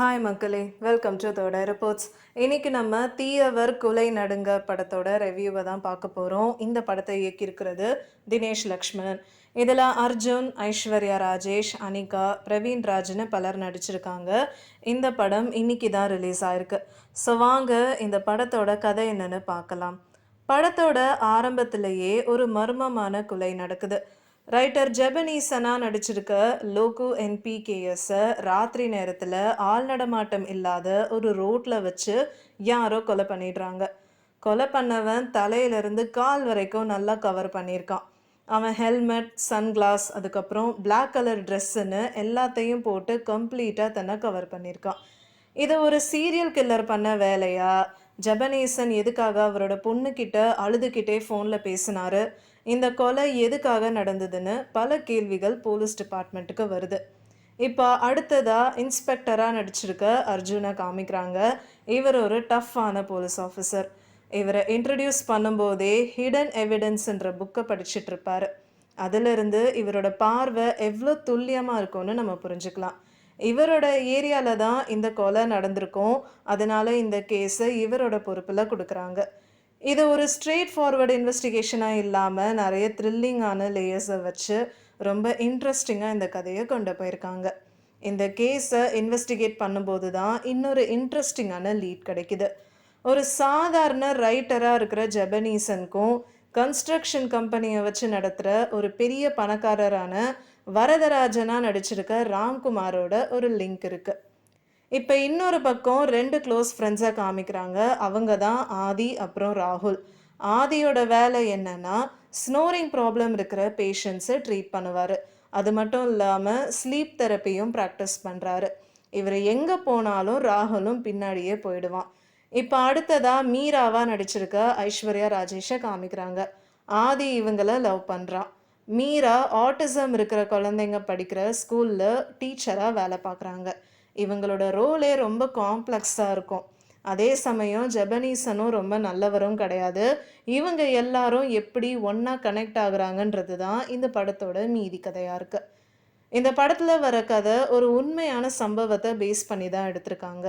Hi மக்களே. Welcome to தோட reports இன்றைக்கி நம்ம தீயவர் குலை நடுங்க படத்தோட ரிவ்யூவை தான் பார்க்க போகிறோம் இந்த படத்தை இயக்கியிருக்கிறது தினேஷ் லக்ஷ்மணன். இதில் அர்ஜுன் ஐஸ்வர்யா ராஜேஷ் அனிகா பிரவீன் ராஜ்னு பலர் நடிச்சிருக்காங்க. இந்த படம் இன்னைக்கு தான் ரிலீஸ் ஆயிருக்கு. ஸோ வாங்க இந்த படத்தோட கதை என்னன்னு பார்க்கலாம். படத்தோட ஆரம்பத்திலேயே ஒரு மர்மமான குலை நடக்குது. ரைட்டர் ஜெபனீசனா நடிச்சிருக்க லோகு என்பிகேஎஸை ராத்திரி நேரத்தில் ஆள் நடமாட்டம் இல்லாத ஒரு ரோட்டில் வச்சு யாரோ கொலை பண்ணிடுறாங்க. கொலை பண்ணவன் தலையிலிருந்து கால் வரைக்கும் நல்லா கவர் பண்ணியிருக்கான். அவன் ஹெல்மெட் சன்கிளாஸ் அதுக்கப்புறம் பிளாக் கலர் ட்ரெஸ்ஸுன்னு எல்லாத்தையும் போட்டு கம்ப்ளீட்டாக தன்னை கவர் பண்ணியிருக்கான். இது ஒரு சீரியல் கில்லர் பண்ண வேலையா? ஜபனேசன் எதுக்காக அவரோட பொண்ணுக்கிட்ட அழுதுகிட்டே ஃபோனில் பேசினாரு? இந்த கொலை எதுக்காக நடந்ததுன்னு பல கேள்விகள் போலீஸ் டிபார்ட்மெண்ட்டுக்கு வருது. இப்போ அடுத்ததாக இன்ஸ்பெக்டராக நடிச்சிருக்க அர்ஜுனை காமிக்கிறாங்க. இவர் ஒரு டஃப்பான போலீஸ் ஆஃபீஸர். இவரை இன்ட்ரடியூஸ் பண்ணும்போதே ஹிடன் எவிடன்ஸ்ன்ற புக்கை படிச்சிட்டு இருப்பார். அதிலிருந்து இவரோட பார்வை எவ்வளோ துல்லியமாக இருக்கும்னு நம்ம புரிஞ்சுக்கலாம். இவரோட ஏரியாவில் தான் இந்த கொலை நடந்திருக்கும். அதனால இந்த கேஸை இவரோட பொறுப்பில் கொடுக்குறாங்க. இது ஒரு ஸ்ட்ரெயிட் ஃபார்வர்டு இன்வெஸ்டிகேஷனாக இல்லாமல் நிறைய த்ரில்லிங்கான லேயர்ஸை வச்சு ரொம்ப இன்ட்ரெஸ்டிங்காக இந்த கதையை கொண்டு போயிருக்காங்க. இந்த கேஸை இன்வெஸ்டிகேட் பண்ணும்போது தான் இன்னொரு இன்ட்ரெஸ்டிங்கான லீட் கிடைக்குது. ஒரு சாதாரண ரைட்டராக இருக்கிற ஜெபனீசனுக்கும் கன்ஸ்ட்ரக்ஷன் கம்பெனியை வச்சு நடத்துகிற ஒரு பெரிய பணக்காரரான வரதராஜனாக நடிச்சிருக்க ராம்குமாரோட ஒரு லிங்க் இருக்குது இப்போ இன்னொரு பக்கம் ரெண்டு க்ளோஸ் ஃப்ரெண்ட்ஸை காமிக்கிறாங்க. அவங்க தான் ஆதி அப்புறம் ராகுல். ஆதியோட வேலை என்னன்னா ஸ்னோரிங் ப்ராப்ளம் இருக்கிற பேஷண்ட்ஸை ட்ரீட் பண்ணுவார். அது மட்டும் இல்லாமல் ஸ்லீப் தெரப்பியும் ப்ராக்டிஸ் பண்ணுறாரு இவர் எங்கே போனாலும் ராகுலும் பின்னாடியே போயிடுவான். இப்போ அடுத்ததாக மீராவாக நடிச்சிருக்க ஐஸ்வர்யா ராஜேஷை காமிக்கிறாங்க. ஆதி இவங்கள லவ் பண்ணுறான் மீரா ஆட்டிசம் இருக்கிற குழந்தைங்க படிக்கிற ஸ்கூலில் டீச்சராக வேலை பார்க்குறாங்க. இவங்களோட ரோலே ரொம்ப காம்ப்ளெக்ஸாக இருக்கும். அதே சமயம் ஜெபனீசனும் ரொம்ப நல்லவரும் கிடையாது. இவங்க எல்லாரும் எப்படி ஒன்றா கனெக்ட் ஆகுறாங்கன்றது தான் இந்த படத்தோட மீதி கதையாக இருக்குது இந்த படத்தில் வர கதை ஒரு உண்மையான சம்பவத்தை பேஸ் பண்ணி தான் எடுத்திருக்காங்க.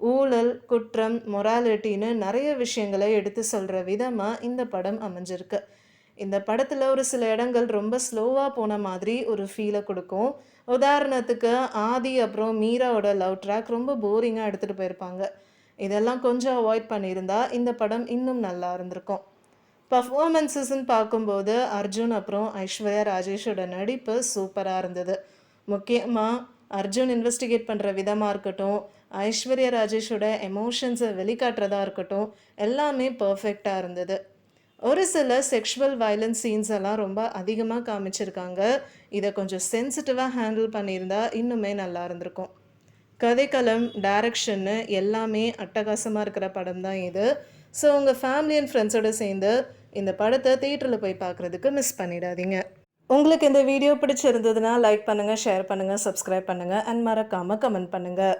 ஊழல் குற்றம் மொராலிட்டின்னு நிறைய விஷயங்களை எடுத்து சொல்கிற விதமாக இந்த படம் அமைஞ்சிருக்கு. இந்த படத்தில் ஒரு சில இடங்கள் ரொம்ப ஸ்லோவாக போன மாதிரி ஒரு ஃபீலை கொடுக்கும். உதாரணத்துக்கு ஆதி அப்புறம் மீராவோட லவ் ட்ராக் ரொம்ப போரிங்காக எடுத்துகிட்டு போயிருப்பாங்க. இதெல்லாம் கொஞ்சம் அவாய்ட் பண்ணியிருந்தா இந்த படம் இன்னும் நல்லா இருந்திருக்கும். பர்ஃபார்மன்ஸஸ்ன்னு பார்க்கும்போது அர்ஜுன் அப்புறம் ஐஸ்வர்யா ராஜேஷோட நடிப்பு சூப்பராக இருந்தது. முக்கியமாக அர்ஜுன் இன்வெஸ்டிகேட் பண்ணுற விதமாக இருக்கட்டும் ஐஸ்வர்யா ராஜேஷோட எமோஷன்ஸை வெளிக்காட்டுறதா இருக்கட்டும் எல்லாமே பர்ஃபெக்டாக இருந்தது. ஒரு சில செக்ஷுவல் வயலன்ஸ் சீன்ஸ் எல்லாம் ரொம்ப அதிகமாக காமிச்சிருக்காங்க. இதை கொஞ்சம் சென்சிட்டிவாக ஹேண்டில் பண்ணியிருந்தா இன்னுமே நல்லா இருந்திருக்கும். கதைக்களம் டைரக்ஷன்னு எல்லாமே அட்டகாசமாக இருக்கிற படம் தான் இது. ஸோ உங்கள் ஃபேமிலி அண்ட் ஃப்ரெண்ட்ஸோடு சேர்ந்து இந்த படத்தை தேட்டரில் போய் பார்க்குறதுக்கு மிஸ் பண்ணிடாதீங்க. உங்களுக்கு இந்த வீடியோ பிடிச்சிருந்ததுன்னா லைக் பண்ணுங்கள் ஷேர் பண்ணுங்கள் சப்ஸ்கிரைப் பண்ணுங்கள் அண்ட் மறக்காமல் கமெண்ட் பண்ணுங்கள்